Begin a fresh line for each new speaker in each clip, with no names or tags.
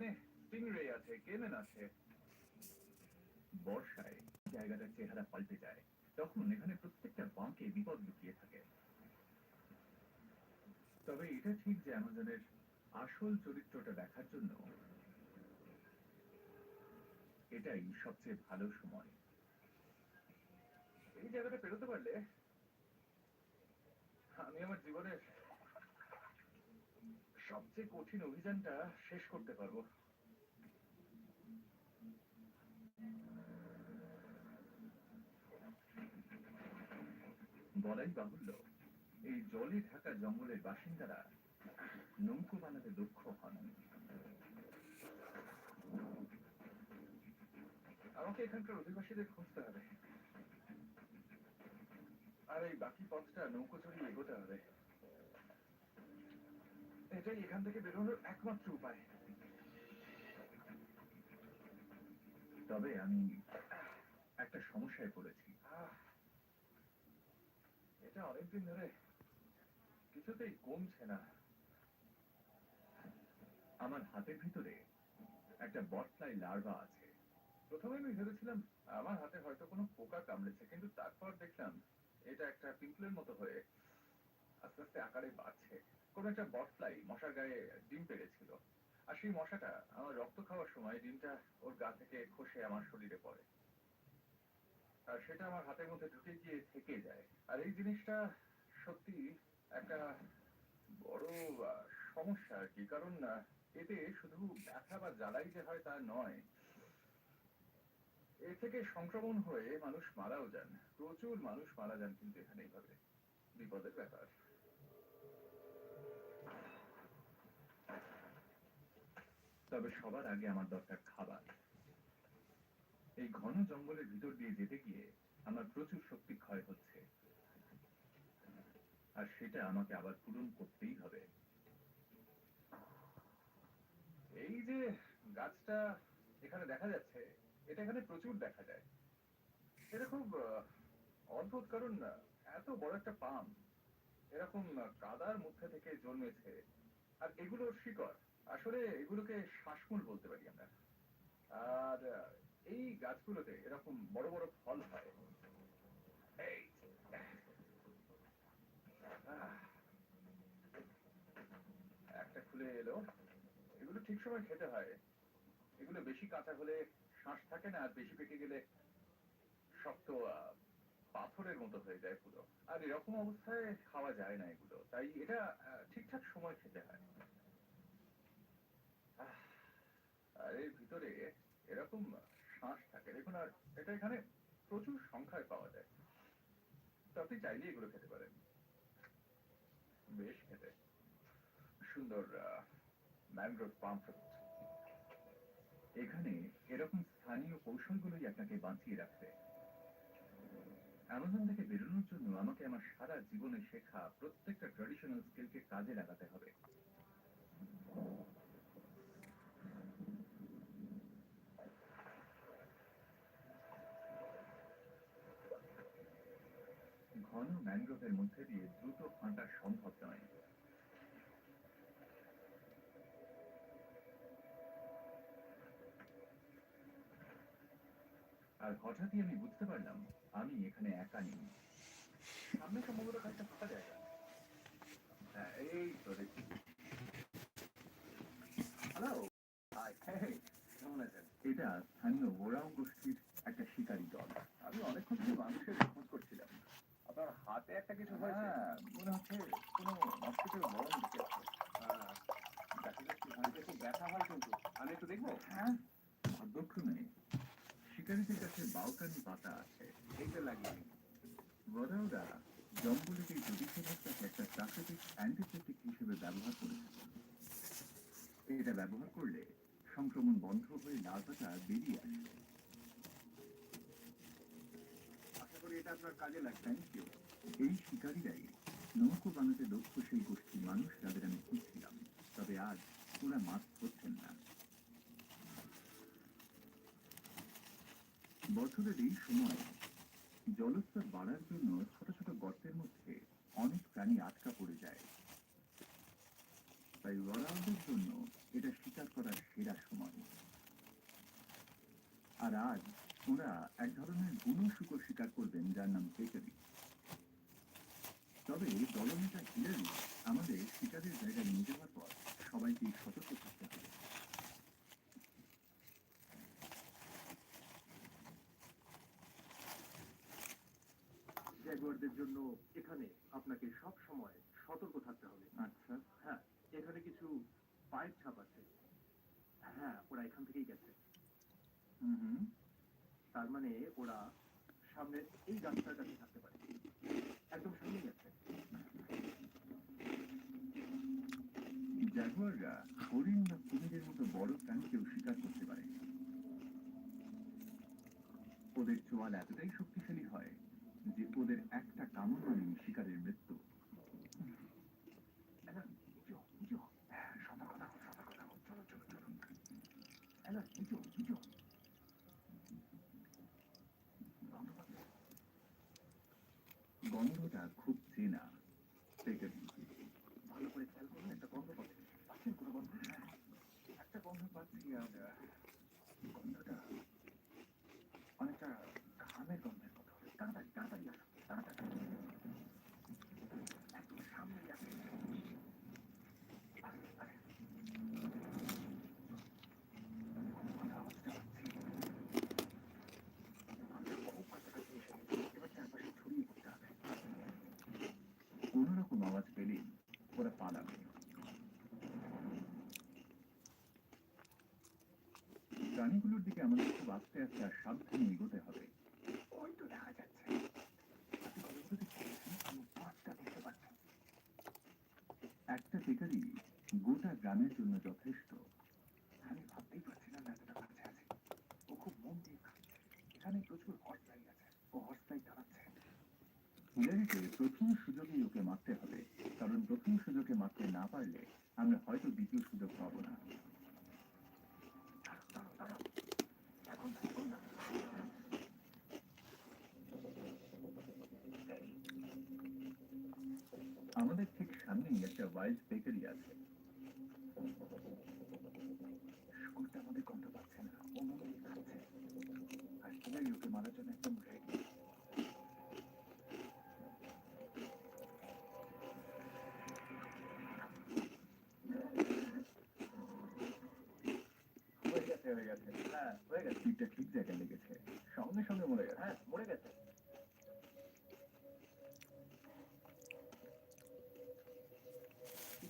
এখানে স্টিংরে আছে, কেনেন আছে? বর্ষায় জায়গাটার চেহারা পাল্টে যায়। তখন এখানে প্রত্যেকটা বাঁকে বিপদ লুকিয়ে থাকে। তবে এটা ঠিক যে অ্যামাজনের আসল চরিত্রটা দেখার জন্য এটাই সবচেয়ে ভালো সময়। এই জায়গাটা পেরোতে পারলে আমি আমার জীবনের সবচেয়ে কঠিন অভিযানটা শেষ করতে পারব। বলাই বাহুল্য, এই জলে ঢাকা জঙ্গলের বাসিন্দারা নৌকো বানাতে দক্ষ হন। আমাকে এখানকার অধিবাসীদের খুঁজতে হবে। আর এই বাকি পথটা নৌকো চড়িয়ে এগোতে হবে। এটাই এখান থেকে বেরোনোর একমাত্র উপায়। তবে আমি একটা সমস্যায় পড়েছি। এটা অনেকদিন ধরে কিছুতেই কমছে না। আমার হাতের ভিতরে একটা বটফ্লাই লার্ভা আছে। প্রথমে আমি ভেবেছিলাম আমার হাতে হয়তো কোনো পোকা কামড়েছে, কিন্তু তারপর দেখলাম এটা একটা পিম্পলের মতো হয়ে আস্তে আস্তে আকারে বাড়ছে। কোন একটা বটফ্লাই মশার গায়ে ডিম পেড়েছিল। আর সেই মশাটা আমার রক্ত খাওয়ার সময় ডিমটা ওর গা থেকে খসে আমার শরীরে পড়ে। আর সেটা আমার হাতের মধ্যে ঢুকে গিয়ে থেকে যায়। আর এই জিনিসটা সত্যি একটা বড় সমস্যা আর কি। কারণ এতে শুধু ব্যথা বা জ্বালাই যে হয় তা নয়, এ থেকে সংক্রমণ হয়ে মানুষ মারাও যান। প্রচুর মানুষ মারা যান কিন্তু এখানে এইভাবে। বিপদের ব্যাপার। তবে সবার আগে আমার দরকার খাবার। এই ঘন জঙ্গলের ভিতর দিয়ে যেতে গিয়ে আমার প্রচুর শক্তি ক্ষয় হচ্ছে। আর সেটা আমাকে আবার পূরণ করতেই হবে। এই যে গাছটা এখানে দেখা যাচ্ছে, এটা এখানে প্রচুর দেখা যায়। এটা খুব অদ্ভুত কারণ এত বড় একটা পাম। এরকম কাদার মধ্যে থেকে জন্মেছে। আর এগুলোর শিকড়। আসলে এগুলোকে শ্বাসমূল বলতে পারি আমরা। আর এই গাছগুলোতে এরকম বড় বড় ফল হয়। একটা খুলে এলো। এগুলো ঠিক সময় খেতে হয়। এগুলো বেশি কাঁচা হলে শ্বাস থাকে না, আর বেশি পেকে গেলে শক্ত পাথরের মতো হয়ে যায় পুরো। আর এরকম অবস্থায় খাওয়া যায় না এগুলো। তাই এটা ঠিকঠাক সময় খেতে হয় আহ, আর এর ভিতরে এরকম শ্বাস থাকে। দেখুন, আর এটা এখানে প্রচুর সংখ্যায় পাওয়া যায়। তো আপনি চাইলে এগুলো খেতে পারেন। বেশ খেতে। সুন্দর ম্যানগ্রোভ পাম ফ্রুট। এখানে এরকম স্থানীয় কৌশলগুলোই আপনাকে বাঁচিয়ে রাখবে। অ্যামাজন থেকে বেরোনোর জন্য আমাকে আমার সারা জীবনে শেখা প্রত্যেকটা ট্র্যাডিশনাল স্কিলকে কাজে লাগাতে হবে। ঘন ম্যানগ্রোভের মধ্যে দিয়ে দ্রুত হাঁটা সম্ভব নয়। আর হঠাৎই আমি বুঝতে পারলাম, আমি এখানে একা নেই। সামনে সম্ভবত একটা ফাঁকা জায়গা হ্যাঁ এই তো দেখছি। হ্যালো হাই কেমন আছেন? এটা স্থানীয় ওরাও গোষ্ঠীর একটা শিকারী দল আমি অনেকক্ষণ ধরে মানুষের খোঁজ করছিলাম আপনার হাতে একটা কিছু হয়েছে? হ্যাঁ মনে হচ্ছে কোনো হসপিটাল বড় দিতে আছে হাতে খুব ব্যথা হয় কিন্তু। আমি একটু দেখব? হ্যাঁ। ভাগ্যক্রমে শিকারীদের কাছে বাউকানি পাতা আছে। এইটা লাগিয়ে জঙ্গলের এই প্রতিষেধকটাকে একটা প্রাকৃতিক হিসেবে ব্যবহার করে থাকেন এটা ব্যবহার করলে সংক্রমণ বন্ধ হয়ে লার্ভাটা বেরিয়ে আসে আশা করি এটা কাজে লাগবে এই শিকারীরাই নৌকো বানাতে দক্ষ সেই গোষ্ঠীর মানুষ যাদের আমি খুঁজছিলাম, তবে আজ ওরা মাছ ধরছেন না। বছরের এই সময় জলস্তর বাড়ার জন্য ছোট ছোট গর্তের মধ্যে অনেক প্রাণী আটকা পড়ে যায়। তাই ওয়ারালদের জন্য এটা শিকার করার সেরা সময়। আর আজ ওরা এক ধরনের বুনো শুকর শিকার করবেন যার নাম পেকারি তবে দলনেতা হিলারি আমাদের শিকারের জায়গায় নিয়ে যাওয়ার পর সবাইকে সতর্ক থাকতে হবে।
জাগুয়ারদের জন্য এখানে আপনাকে সব সময় সতর্ক থাকতে হবে।
আচ্ছা।
হ্যাঁ এখানে কিছু পায়ের ছাপ আছে। হ্যাঁ ওরা এখান থেকেই গেছে।
হুম।
তার মানে ওরা সামনে এই গাছটার কাছে থাকতে পারে একদম সামনে গেছে
জাগুয়াররা হরিণ বা কুমিরের মতো বড় প্রাণীকেও শিকার করতে পারে ওদের চোয়াল এতটাই শক্তিশালী হয় যে ওদের একটা কামড় মানেই শিকারের মৃত্যু
এলা, নিচু হও, নিচু হও। হ্যাঁ, সতর্ক থাকো, সতর্ক থাকো। চলো, চলো, চলো। এলা, নিচু হও, নিচু হও। গন্ধ পাচ্ছ?
গন্ধটা খুব চেনা। পেকারি
ভালো করে খেয়াল করুন, একটা গন্ধ পাচ্ছি। পাচ্ছেন কোনো গন্ধ?
একটা গন্ধ পাচ্ছি আর গন্ধটা অনেকটা ঘামের গন্ধের কথা
তাড়াতাড়ি তাড়াতাড়ি আসো তাড়াতাড়ি একদম সামনে আসো আরে, আরে। কথা বুঝতে পারছি। আমরা খুব কাছাকাছি এসে গেছি। এবার চারপাশে ছড়িয়ে পড়তে হবে।
কোন রকম আওয়াজ পেলেই ওরা পালাবে প্রাণীগুলোর দিকে আমাদের খুব আস্তে আস্তে আর সাবধানে এগোতে হবে
ওই তো দেখা যাচ্ছে।
একটা পেকারি গোটা গ্রামের জন্য যথেষ্ট
আমি ভাবতেই পারছিলাম না এতটা কাছে আছে। ও খুব মন দিয়ে খাচ্ছে। এখানে প্রচুর হর্স রাইড আছে। ও হর্স রাইড চালাচ্ছে।
হিলারিকে প্রথম সুযোগেই ওকে মারতে হবে কারণ প্রথম সুযোগে মারতে না পারলে আমরা হয়তো দ্বিতীয় সুযোগ পাবো না
দাঁড়াও, দাঁড়াও, দাঁড়াও। এখন না, এখন না।
আমাদের ঠিক সামনেই একটা ওয়াইল্ড বেকারি আছে।
হয়ে
গেছে হ্যাঁ হয়ে গেছে। ঠিক জায়গায় লেগেছে। সঙ্গে সঙ্গে মরে গেছে।
হ্যাঁ মরে গেছে।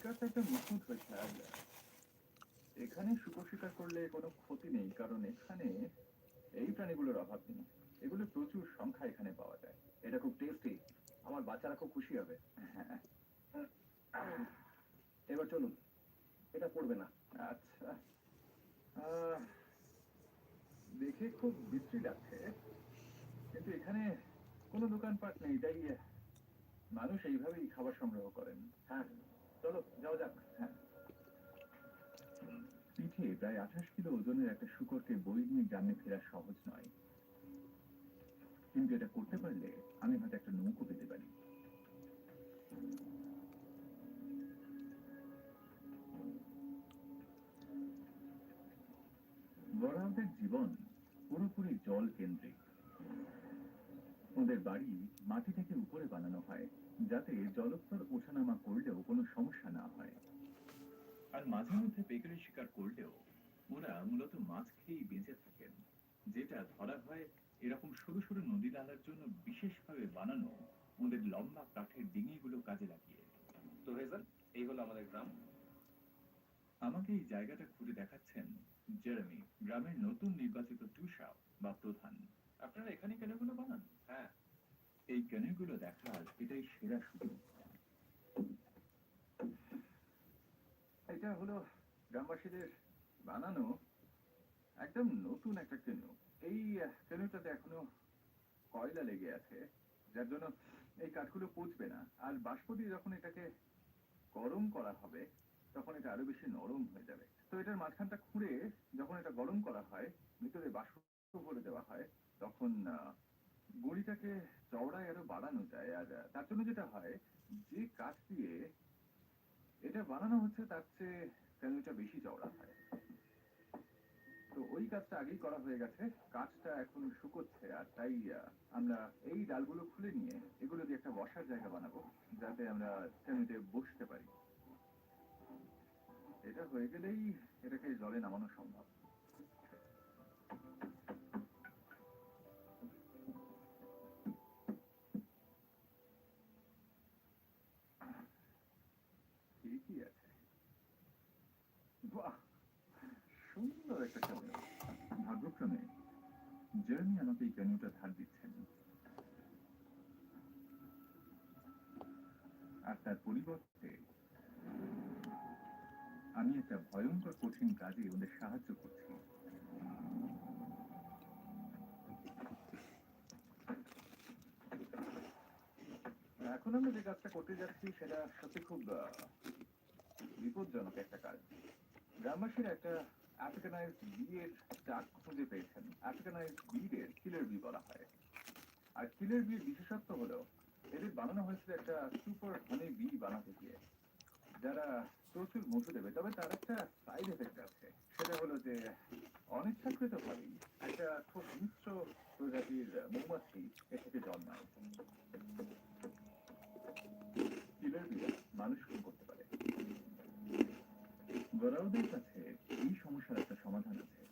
শিকারটা একটা নিখুঁত হয়েছে আর এখানে শুকর শিকার করলে কোনো ক্ষতি নেই, কারণ এখানে এই প্রাণীগুলোর অভাব নেই। এগুলো প্রচুর সংখ্যা এখানে পাওয়া যায়।
এটা খুব টেস্টি আমার বাচ্চারা খুব খুশি হবে। এবার চলুন। এটা পড়বে না।
আচ্ছা। দেখে খুব বিশ্রী লাগছে। কিন্তু এখানে কোনো দোকানপাট নেই, তাই মানুষ এইভাবেই খাবার সংগ্রহ করেন।
হ্যাঁ। চলো, যাওয়া যাক
হ্যাঁ। পিঠে প্রায় আঠাশ কিলো ওজনের একটা শুকরকে বই নিয়ে গ্রামে ফেরা সহজ নয়। কিন্তু এটা করতে পারলে আমি হয়তো একটা নৌকো পেতে পারি। বড়াওদের জীবন পুরোপুরি জল কেন্দ্রিক। ওদের বাড়ি মাটি থেকে উপরে বানানো হয় যাতে জলস্তর ওঠানামা করলেও কোনো সমস্যা না হয়। আর মাঝে মধ্যে পেকারি শিকার করলেও ওরা মূলত মাছ খেয়েই বেঁচে থাকেন যেটা ধরা হয় এরকম সরু সরু নদী নালার জন্য বিশেষভাবে বানানো ওদের লম্বা কাঠের ডিঙিগুলো কাজে লাগিয়ে।
তো হেজাল এই হলো আমাদের গ্রাম।
আমাকে এই জায়গাটা ঘুরে দেখাচ্ছেন জেরেমি গ্রামের নতুন নির্বাচিত টুসাও বা প্রধান। আপনারা এখানে কেনেগুলো বানান?
হ্যাঁ।
এই কেনেগুলো দেখার এটাই সেরা সুযোগ। এটা হলো গ্রামবাসীদের বানানো একদম নতুন একটা কেনু। এই কেনুটাতে এখনও কয়লা লেগে আছে যার জন্য এই কাঠগুলো পচবে না। আর বাষ্প দিয়ে যখন এটাকে গরম করা হবে তখন এটা আরও বেশি নরম হয়ে যাবে। তো এটার মাঝখানটা খুঁড়ে যখন এটা গরম করা হয় ভিতরে বাষ্প ভরে দেওয়া হয় আহ, গুঁড়িটাকে চওড়ায় আরও বাড়ানো যায় আর তার জন্য যেটা হয় যে কাঠ দিয়ে এটা বানানো হচ্ছে তার চেয়ে ক্যানুটা বেশি চওড়া হয়? তো ওই কাজটা আগেই করা হয়ে গেছে কাজটা এখন শুকোচ্ছে আর তাই আমরা এই ডালগুলো খুলে নিয়ে এগুলো দিয়ে একটা বসার জায়গা বানাবো যাতে আমরা টেনিতে বসতে পারি। এটা হয়ে গেলেই এটাকে জলে নামানো সম্ভব। তার পরিবর্তে আমি একটা ভয়ঙ্কর কঠিন কাজে ওদের সাহায্য করছি। এখন আমরা যে কাজটা করতে যাচ্ছি, সেটা সত্যি খুব বিপজ্জনক একটা কাজ। গ্রামবাসীরা একটা আফ্রিকানাইজ বিয়ের ডাক খুঁজে পেয়েছেন। আফ্রিকানাইজ বিয়ের কিলার বি বলা হয়। আর কিলার বিয়ের বিশেষত্ব হলো এদের বানানো হয়েছিল একটা সুপার হানি বি বানাতে গিয়ে। যারা প্রচুর মধু দেবে, তবে তার একটা সাইড এফেক্ট আছে। সেটা হলো যে, অনিচ্ছাকৃত ভাবেই একটা খুব মিশ্র প্রজাতির মৌমাছি এ থেকে জন্মায় মানুষ খুন করতে পারে। গরাউদের কাছে এই সমস্যার একটা সমাধান আছে।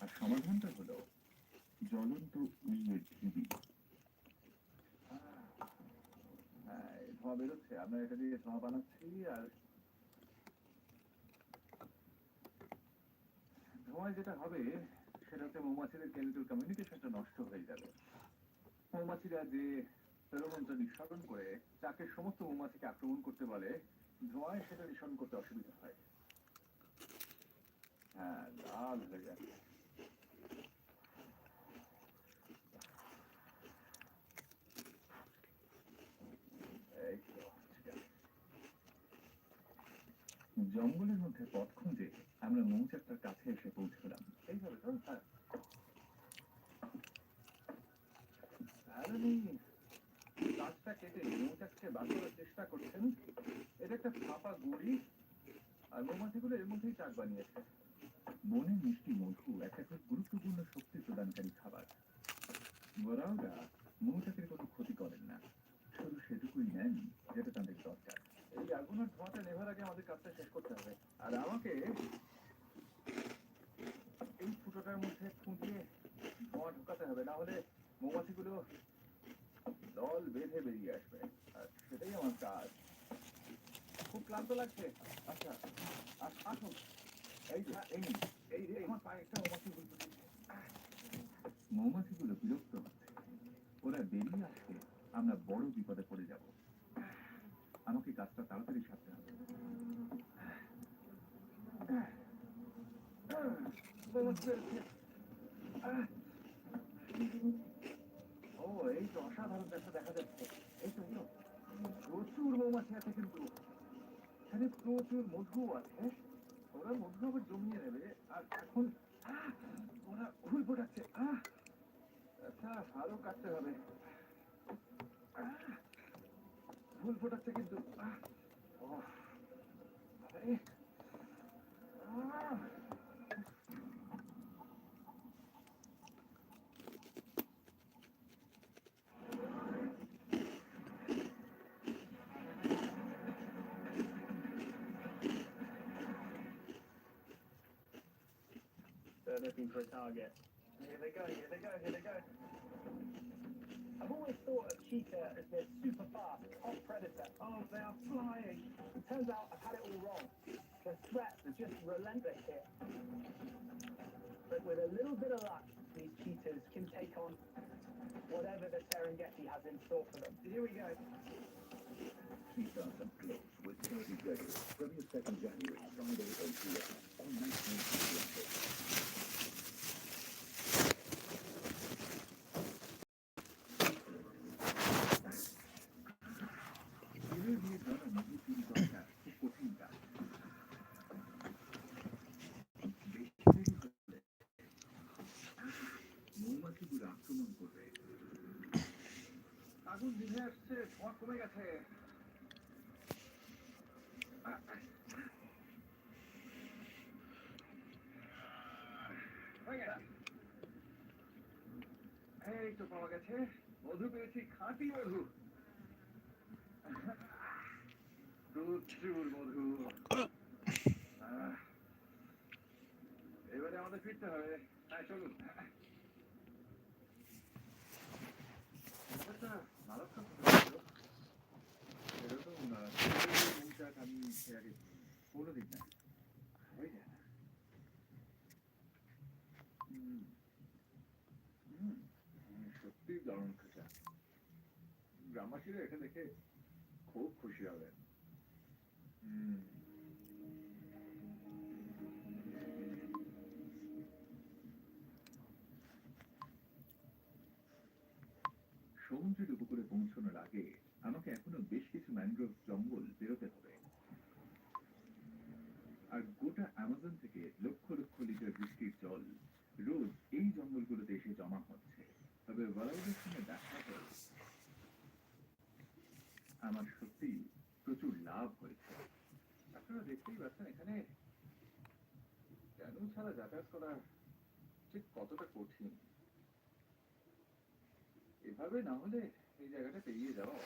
আর সমাধানটা হলো জ্বলন্ত উইয়ের ঢিবি হ্যাঁ, এই ধোঁয়া বেরোচ্ছে। আমরা এটা দিয়ে ধোঁয়া বানাচ্ছি আর ধোঁয়ায় যেটা হবে, সেটা হচ্ছে মৌমাছিদের কেমিক্যাল কমিউনিকেশনটা নষ্ট হয়ে যাবে। মৌমাছিরা যে ফেরোমনটা নিঃসরণ করে, তাকে সমস্ত মৌমাছিকে আক্রমণ করতে বলে, ধোঁয়ায় সেটা নিঃসরণ করতে অসুবিধা হয়। হ্যাঁ লাল হয়ে যাচ্ছে এই তো, ঠিক আছে। জঙ্গলের মধ্যে পথ খুঁজে আমরা মৌচাকটার কাছে এসে পৌঁছলাম। এইভাবে তো হ্যাঁ। গাছটা কেটে মৌচাককে করার চেষ্টা করছেন। এটা একটা ফাঁপা গুড়ি আর মৌমাছিগুলো এর মধ্যেই চাক বানিয়েছে। বনে মিষ্টি মধু একটা খুব গুরুত্বপূর্ণ শক্তি প্রদানকারী খাবার। গোরাওরা মৌচাকের কোনো ক্ষতি করেন না। শুধু সেটুকুই নেন যেটা তাদের দরকার। এই আগুনের ধোঁয়াটা নেভার আগে আমাদের কাজটা শেষ করতে হবে। আর আমাকে এই ফুটোটার মধ্যে ফুটিয়ে ধোঁয়া ঢোকাতে হবে, না হলে মৌমাছিগুলো দল বেঁধে বেরিয়ে আসবে। আর সেটাই আমার কাজ। খুব ক্লান্ত লাগছে। আচ্ছা আস- আসুন। এই এই এই যে, আমার পায়ে একটা মৌমাছি ঘুরতে মৌমাছিগুলো বিরক্ত হচ্ছে। ওরা বেরিয়ে আসলে আমরা বড় বিপদে পড়ে যাব। আমাকে কাজটা তাড়াতাড়ি সারতে হবে। ও এই তো অসাধারণ একটা দেখা যাচ্ছে। এই তো প্রচুর মৌমাছি আছে কিন্তু। এখানে প্রচুর মধু আছে। ওরা মধু আবার জমিয়ে নেবে। আর এখন ওরা হুল ফোটাচ্ছে। আহ আচ্ছা আরও কাটতে হবে। আহ, ফুল ফোটাচ্ছে কিন্তু আহ, ওহ, আরে, আহ,
They're looking for a target.
here they go, here they go, here they go.
always thought of cheetah as their super fast top predator. Oh, they are flying. It turns out I've had it all wrong. The threats are just relentless here. But with a little bit of luck, these cheetahs can take on whatever the Serengeti has in store for them. Here we go.
Cheetahs up close with Percy Gregory, 22nd January, Friday, 8 p.m. on 19 আগুন নিভে আসছে ধোঁয়া কমে গেছে। এই তো পাওয়া গেছে। মধু পেয়েছি, খাঁটি মধু। প্রচুর মধু। এবারে আমাদের ফিরতে হবে। হ্যাঁ চলুন ব্যাপারটা মারাত্মক হয়েছিল। এরকম আহ, ছেলেদের মৌচাক আমি এর আগে কোনোদিন না হয়ে। যায় না সত্যি দারুণ গ্রামবাসীরা এটা দেখে খুব খুশি হবে। সমুদ্রের উপকূলে পৌঁছানোর আগে আমাকে এখনও বেশ কিছু ম্যানগ্রোভ জঙ্গল বেরোতে হবে আর গোটা অ্যামাজন থেকে লক্ষ লক্ষ লিটার বৃষ্টির জল রোজ এই জঙ্গলগুলোতে এসে জমা হচ্ছে তবে ওয়ারাউডের সঙ্গে দেখা করে আমার সত্যি প্রচুর লাভ হয়েছে আপনারা পারছেন এখানে কেন ছাড়া যাতায়াত করা ঠিক কতটা কঠিন? এভাবে না হলে এই জায়গাটা পেরিয়ে যাওয়া